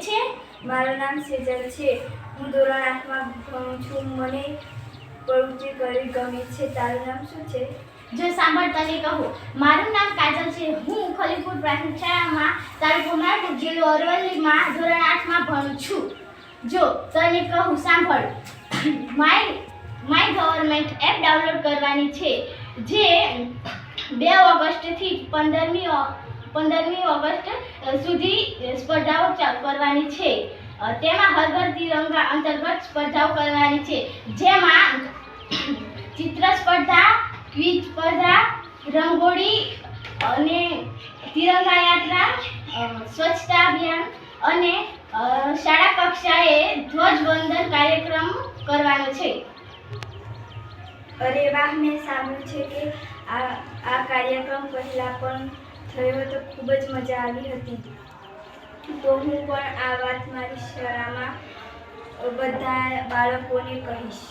છે? મારું નામ સેજલ છે. હું ધોરણ આઠમાં ભણું છું. મને પ્રવૃત્તિ કરવી ગમે છે. તારું નામ શું છે? જો સાંભળ તને કહું મારું નામ કાજલ છે. હું ખલીપુર પ્રાથમિક શાળામાં તાલુકો જિલ્લો અરવલ્લીમાં ધોરણ આઠમાં ભણું છું. જો તને કહું સાંભળ. My my government app download કરવાની છે. જે બે ઓગસ્ટથી પંદરમી પંદરમી ઓગસ્ટ સુધી સ્પર્ધાઓ કરવાની છે. તેમાં હર ઘર તિરંગા અંતર્ગત સ્પર્ધાઓ કરવાની છે. જેમાં ચિત્ર સ્પર્ધા, ક્વિઝ સ્પર્ધા, રંગોળી અને તિરંગા યાત્રા સ્વચ્છતા અભિયાન અને શાળા કક્ષાએ ધ્વજવંદન કાર્યક્રમ કરવાનો છે. અરે વાહ, મેં સાંભળ્યું છે કે આ આ કાર્યક્રમ પહેલાં પણ થયો તો ખૂબ જ મજા આવી હતી. તો હું પણ આ વાત મારી શાળામાં બધા બાળકોને કહીશ.